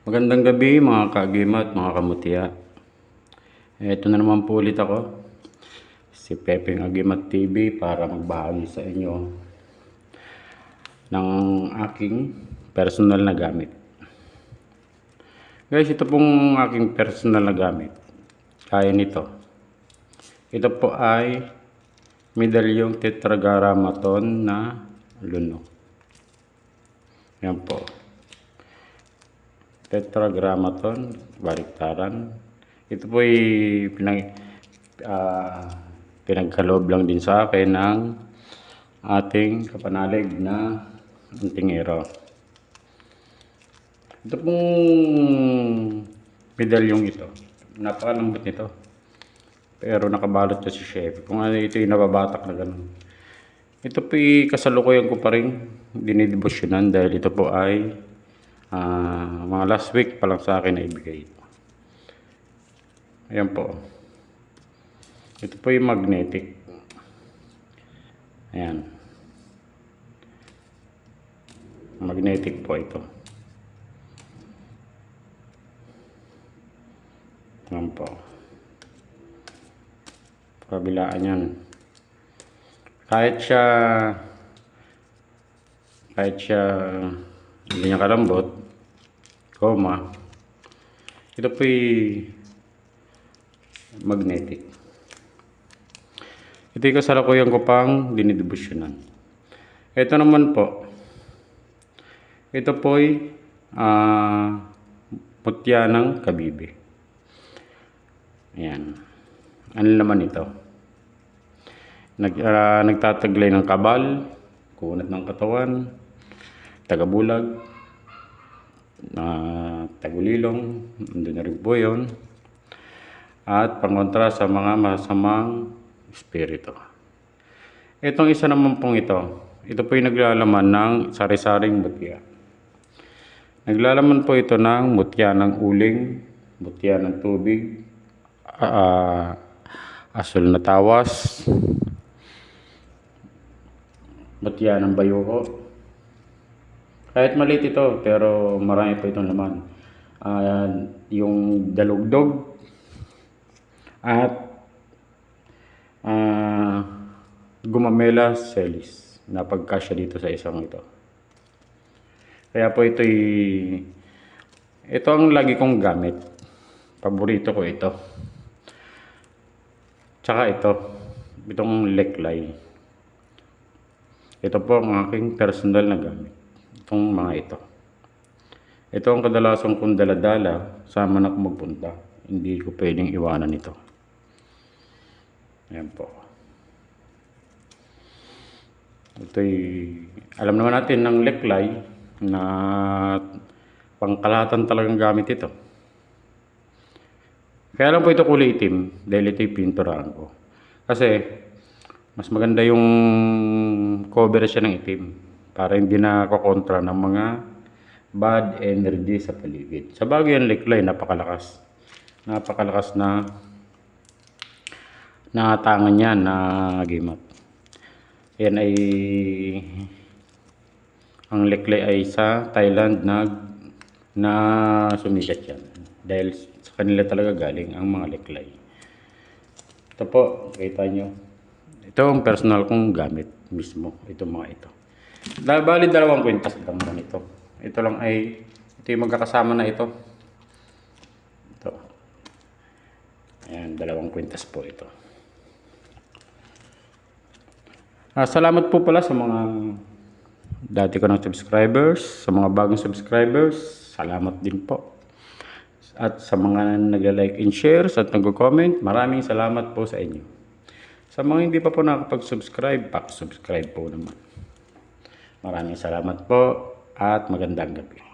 Magandang gabi mga kagimat, mga kamutya. Ito na naman po ulit ako, si Pepeng Agimat TV para magbahagi sa inyo ng aking personal na gamit. Guys, ito pong aking personal na gamit. Kaya nito. Ito po ay medalyong tetragrammaton na lunok. Yan po. Tetragrammaton, baliktaran. Ito po ay pinag, ah, pinagkaloob lang din sa akin ng ating kapanalig na antingero. Ito pong medalyong ito. Napakalambot nito. Pero nakabalot siya si chef. Kung ano ito yung nababatak na ganun. Ito po kasalukuyan ko pa rin dinidibusyonan dahil ito po ay ah, mga last week pa lang sa akin na ibigay. Ayan po. Ito po yung magnetic. Ayan. Magnetic po ito. Ayan po. Kabilaan yan. Kahit siya kahit siya hindi niya kalambot, koma, ito po'y magnetic. Ito yung kasalukuyan ko pang dinidibusyonan. Ito naman po, ito po'y ah mutya ng kabibi. Ayan. Ano naman ito? Nag, ah, nagtataglay ng kabal, kunat ng katawan, tagabulag, na tagulilong, andun na rin po yun. At pangontra sa mga masamang espiritu. Itong isa naman pong ito, ito po yung naglalaman ng sari-saring mutya. Naglalaman po ito ng mutya ng uling, mutya ng tubig, ah, asul na tawas, mutya ng bayuko, kahit maliit ito, pero marami pa itong laman. Ah, yung dalugdog at ah, gumamela celis na dito sa isang ito. Kaya po ito'y ito ang lagi kong gamit. Paborito ko ito. Tsaka ito, itong leklay. Ito po ang aking personal na gamit. Itong mga ito. Ito ang kadalasan kong daladala sa man ako magpunta. Hindi ko pwedeng iwanan ito. Ayan po. Ito'y, alam naman natin ng leklay na pangkalahatan talagang gamit ito. Kaya lang po ito kulay itim dahil ito'y pinturahan ko. Kasi, mas maganda yung cover siya ng itim para hindi na kontra ng mga bad energy sa paligid. Sa bagay yung liklay, napakalakas. Napakalakas na natangan niya na gimat. Yan ay ang liklay ay sa Thailand na na sumikat yan. Dahil sa kanila talaga galing ang mga liklay. Ito po, kita nyo. Ito ang personal kong gamit mismo. Ito mga ito. Bali dalawang kwintas lang naman ito. Ito lang ay, ito yung magkakasama na ito. Ito. Ayan, dalawang kwintas po ito. Ah, salamat po pala sa mga dati ko ng subscribers, sa mga bagong subscribers, salamat din po. At sa mga nag-like and shares at nag-comment, maraming salamat po sa inyo. Sa mga hindi pa po nakapag-subscribe, pak-subscribe po naman. Maraming salamat po at magandang gabi.